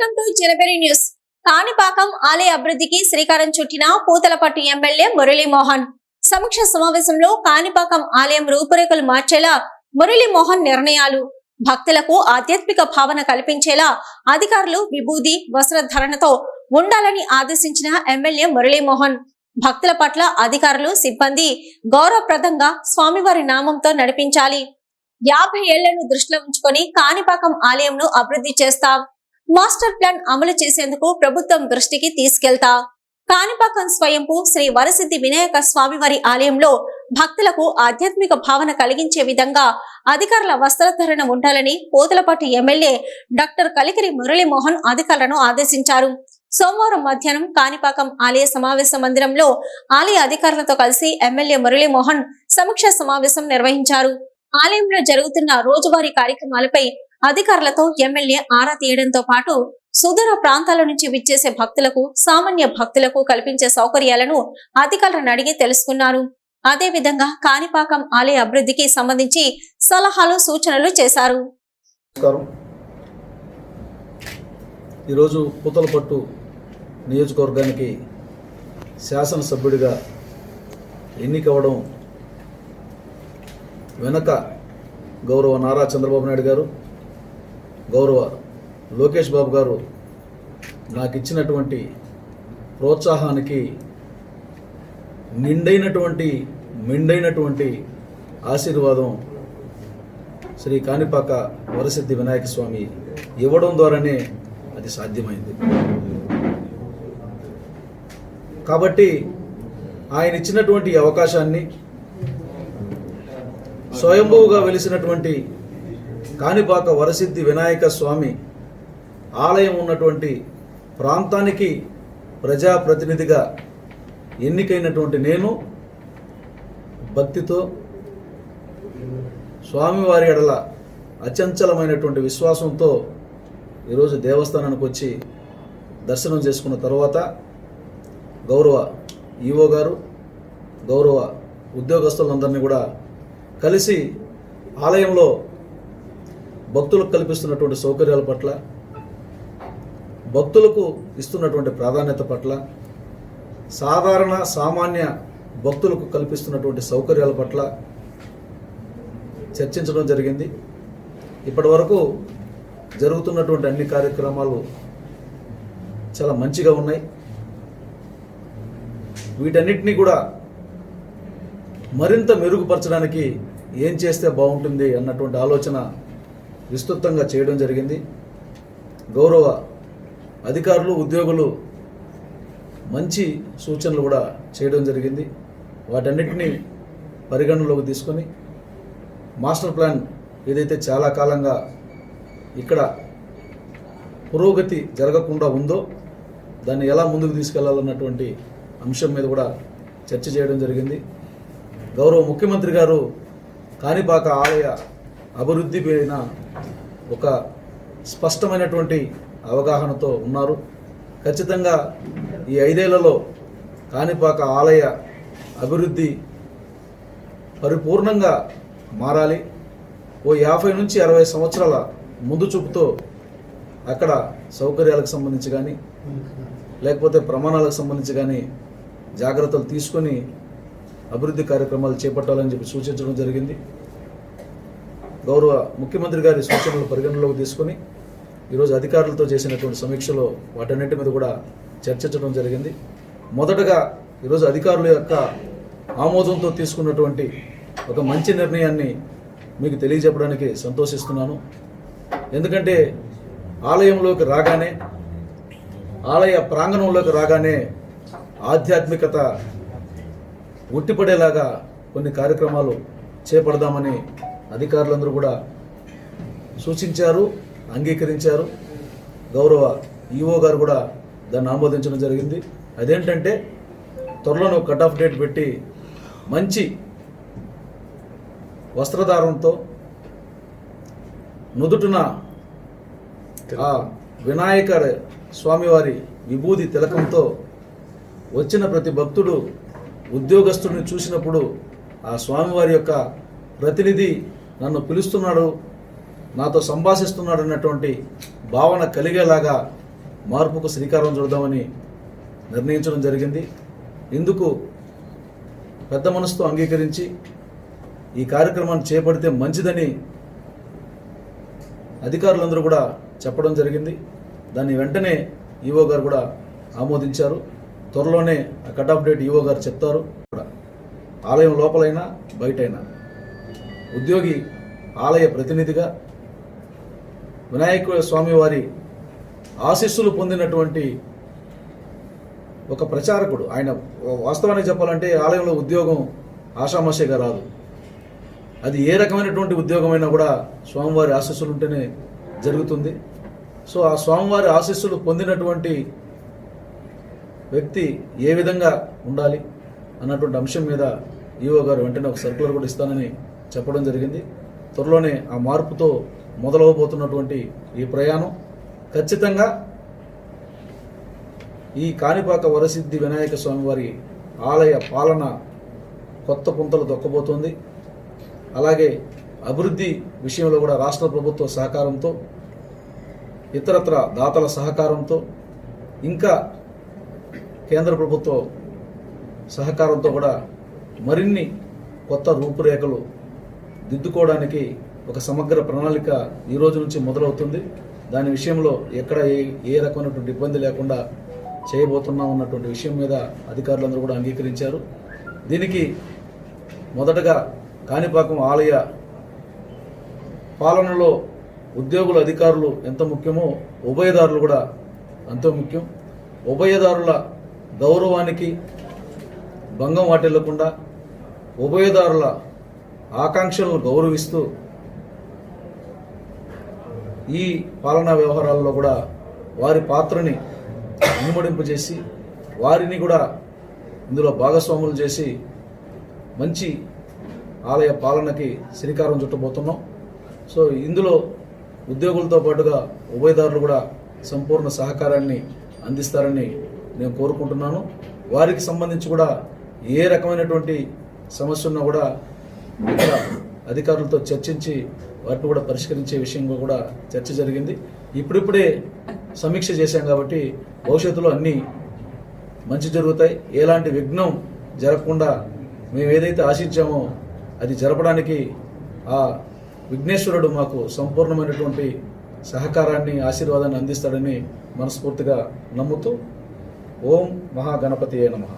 Welcome to January news. Kanipakam ఆలయ అభివృద్ధికి శ్రీకారం చుట్టిన పూతలపట్టు ఎమ్మెల్యే మురళీమోహన్. సమీక్ష సమావేశంలో కాణిపాకం ఆలయం రూపురేఖలు మార్చేలా మురళీమోహన్ నిర్ణయాలు. భక్తులకు ఆధ్యాత్మిక భావన కల్పించేలా అధికారులు విభూది వస్త్రధారణతో ఉండాలని ఆదేశించిన ఎమ్మెల్యే మురళీమోహన్. భక్తుల పట్ల అధికారులు సిబ్బంది గౌరవప్రదంగా స్వామివారి నామంతో నడిపించాలి. యాభై ఏళ్ళను దృష్టిలో ఉంచుకొని కాణిపాకం ఆలయంను అభివృద్ధి చేస్తాం. మాస్టర్ ప్లాన్ అమలు చేసేందుకు ప్రభుత్వం దృష్టికి తీసుకెళ్తా. కాణిపాకం స్వయంపు శ్రీ వరసిద్ధి వినాయక స్వామివారి ఆలయంలో భక్తులకు ఆధ్యాత్మిక భావన కలిగించే విధంగా అధికారుల వస్త్రధరణ ఉండాలని పోతలపాటి ఎమ్మెల్యే డాక్టర్ కలికిరి మురళీమోహన్ అధికారులను ఆదేశించారు. సోమవారం మధ్యాహ్నం కాణిపాకం ఆలయ సమావేశ మందిరంలో ఆలయ అధికారులతో కలిసి ఎమ్మెల్యే మురళీమోహన్ సమీక్ష సమావేశం నిర్వహించారు. ఆలయంలో జరుగుతున్న రోజువారీ కార్యక్రమాలపై అధికారులతో ఎమ్మెల్యే ఆరా తీయడంతో పాటు సుదూర ప్రాంతాల నుంచి విచ్చేసే భక్తులకు సామాన్య భక్తులకు కల్పించే సౌకర్యాలను అధికారులను అడిగి తెలుసుకున్నారు. అదేవిధంగా కాణిపాకం ఆలయ అభివృద్ధికి సంబంధించి సలహాలు సూచనలు చేశారు. ఈరోజు పూతలపట్టు నియోజకవర్గానికి శాసనసభ్యుడిగా ఎన్నికవడం వెనక గౌరవ నారా చంద్రబాబు నాయుడు గారు గౌరవ లోకేష్ బాబు గారు నాకు ఇచ్చినటువంటి ప్రోత్సాహానికి నిండైనటువంటి మెండైనటువంటి ఆశీర్వాదం శ్రీ కాణిపాక వరసిద్ధి వినాయక స్వామి ఇవ్వడం ద్వారానే అది సాధ్యమైంది. కాబట్టి ఆయన ఇచ్చినటువంటి అవకాశాన్ని స్వయంభువుగా వెలిసినటువంటి కాణిపాక వరసిద్ధి వినాయక స్వామి ఆలయం ఉన్నటువంటి ప్రాంతానికి ప్రజాప్రతినిధిగా ఎన్నికైనటువంటి నేను భక్తితో స్వామివారి ఎడల అచంచలమైనటువంటి విశ్వాసంతో ఈరోజు దేవస్థానానికి వచ్చి దర్శనం చేసుకున్న తర్వాత గౌరవ ఈవో గారు గౌరవ ఉద్యోగస్తులందరినీ కూడా కలిసి ఆలయంలో భక్తులకు కల్పిస్తున్నటువంటి సౌకర్యాల పట్ల భక్తులకు ఇస్తున్నటువంటి ప్రాధాన్యత పట్ల సాధారణ సామాన్య భక్తులకు కల్పిస్తున్నటువంటి సౌకర్యాల పట్ల చర్చించడం జరిగింది. ఇప్పటి వరకు జరుగుతున్నటువంటి అన్ని కార్యక్రమాలు చాలా మంచిగా ఉన్నాయి. వీటన్నిటినీ కూడా మరింత మెరుగుపరచడానికి ఏం చేస్తే బాగుంటుంది అన్నటువంటి ఆలోచన విస్తృతంగా చేయడం జరిగింది. గౌరవ అధికారులు ఉద్యోగులు మంచి సూచనలు కూడా చేయడం జరిగింది. వాటన్నిటినీ పరిగణనలోకి తీసుకొని మాస్టర్ ప్లాన్ ఏదైతే చాలా కాలంగా ఇక్కడ పురోగతి జరగకుండా ఉందో దాన్ని ఎలా ముందుకు తీసుకెళ్ళాలన్నటువంటి అంశం మీద కూడా చర్చ చేయడం జరిగింది. గౌరవ ముఖ్యమంత్రి గారు కాణిపాక ఆలయ అభివృద్ధి పైన ఒక స్పష్టమైనటువంటి అవగాహనతో ఉన్నారు. ఖచ్చితంగా ఈ ఐదేళ్ళలో కాణిపాక ఆలయ అభివృద్ధి పరిపూర్ణంగా మారాలి. ఓ యాభై నుంచి అరవై సంవత్సరాల ముందు చూపుతో అక్కడ సౌకర్యాలకు సంబంధించి కానీ లేకపోతే ప్రమాణాలకు సంబంధించి కానీ జాగ్రత్తలు తీసుకొని అభివృద్ధి కార్యక్రమాలు చేపట్టాలని చెప్పి సూచించడం జరిగింది. గౌరవ ముఖ్యమంత్రి గారి సూచనలు పరిగణనలోకి తీసుకొని ఈరోజు అధికారులతో చేసినటువంటి సమీక్షలో వాటన్నిటి మీద కూడా చర్చించడం జరిగింది. మొదటగా ఈరోజు అధికారుల యొక్క ఆమోదంతో తీసుకున్నటువంటి ఒక మంచి నిర్ణయాన్ని మీకు తెలియజెప్పడానికి సంతోషిస్తున్నాను. ఎందుకంటే ఆలయంలోకి రాగానే ఆలయ ప్రాంగణంలోకి రాగానే ఆధ్యాత్మికత ఉట్టిపడేలాగా కొన్ని కార్యక్రమాలు చేపడదామని అధికారులందరూ కూడా సూచించారు అంగీకరించారు. గౌరవ ఈఓ గారు కూడా దాన్ని ఆమోదించడం జరిగింది. అదేంటంటే త్వరలోనే కట్ ఆఫ్ డేట్ పెట్టి మంచి వస్త్రధారణతో నుదుటిన ఆ వినాయక స్వామివారి విభూది తిలకంతో వచ్చిన ప్రతి భక్తుడు ఉద్యోగస్తుడిని చూసినప్పుడు ఆ స్వామివారి యొక్క ప్రతినిధి నన్ను పిలుస్తున్నాడు నాతో సంభాషిస్తున్నాడు అన్నటువంటి భావన కలిగేలాగా మార్పుకు శ్రీకారం చూడదామని నిర్ణయించడం జరిగింది. ఇందుకు పెద్ద మనసుతో అంగీకరించి ఈ కార్యక్రమాన్ని చేపడితే మంచిదని అధికారులందరూ కూడా చెప్పడం జరిగింది. దాన్ని వెంటనే ఈవో గారు కూడా ఆమోదించారు. త్వరలోనే ఆ కట్ ఆఫ్ డేట్ ఈవో గారు చెప్తారు. కూడా ఆలయం లోపలైనా బయటైనా. ఉద్యోగి ఆలయ ప్రతినిధిగా వినాయక స్వామి వారి ఆశీస్సులు పొందినటువంటి ఒక ప్రచారకుడు. ఆయన వాస్తవానికి చెప్పాలంటే ఆలయంలో ఉద్యోగం ఆషామాషిగా రాదు. అది ఏ రకమైనటువంటి ఉద్యోగమైనా కూడా స్వామివారి ఆశీస్సులు ఉంటేనే జరుగుతుంది. సో ఆ స్వామివారి ఆశీస్సులు పొందినటువంటి వ్యక్తి ఏ విధంగా ఉండాలి అన్నటువంటి అంశం మీద ఈవో గారు వెంటనే ఒక సర్కులర్ కూడా ఇస్తానని చెప్పడం జరిగింది. త్వరలోనే ఆ మార్పుతో మొదలవబోతున్నటువంటి ఈ ప్రయాణం. ఖచ్చితంగా ఈ కాణిపాక వరసిద్ధి వినాయక స్వామివారి ఆలయ పాలన కొత్త పుంతలు దొక్కబోతోంది అలాగే అభివృద్ధి విషయంలో కూడా రాష్ట్ర ప్రభుత్వ సహకారంతో ఇతరత్ర దాతల సహకారంతో ఇంకా కేంద్ర ప్రభుత్వ సహకారంతో కూడా మరిన్ని కొత్త రూపురేఖలు దిద్దుకోవడానికి ఒక సమగ్ర ప్రణాళిక ఈ రోజు నుంచి మొదలవుతుంది. దాని విషయంలో ఎక్కడ ఏ ఏ రకమైనటువంటి ఇబ్బంది లేకుండా చేయబోతున్నాం అన్నటువంటి విషయం మీద అధికారులందరూ కూడా అంగీకరించారు. దీనికి మొదటగా కాణిపాకం ఆలయ పాలనలో ఉద్యోగుల అధికారులు ఎంత ముఖ్యమో ఉభయదారులు కూడా అంతో ముఖ్యం. ఉభయదారుల గౌరవానికి భంగం వాటిల్లకుండా ఉభయదారుల ఆకాంక్షలను గౌరవిస్తూ ఈ పాలనా వ్యవహారాల్లో కూడా వారి పాత్రని ఇనుమడింపజేసి వారిని కూడా ఇందులో భాగస్వాములు చేసి మంచి ఆలయ పాలనకి శ్రీకారం చుట్టబోతున్నాం. సో ఇందులో ఉద్యోగులతో పాటుగా ఉభయదారులు కూడా సంపూర్ణ సహకారాన్ని అందిస్తారని నేను కోరుకుంటున్నాను. వారికి సంబంధించి కూడా ఏ రకమైనటువంటి సమస్య ఉన్నా కూడా ఇక్కడ అధికారులతో చర్చించి వాటిని కూడా పరిష్కరించే విషయంలో కూడా చర్చ జరిగింది. ఇప్పుడిప్పుడే సమీక్ష చేశాం కాబట్టి భవిష్యత్తులో అన్నీ మంచి జరుగుతాయి. ఎలాంటి విఘ్నం జరగకుండా మేము ఏదైతే ఆశించామో అది జరపడానికి ఆ విఘ్నేశ్వరుడు మాకు సంపూర్ణమైనటువంటి సహకారాన్ని ఆశీర్వాదాన్ని అందిస్తాడని మనస్ఫూర్తిగా నమ్ముతూ ఓం మహాగణపతి నమః.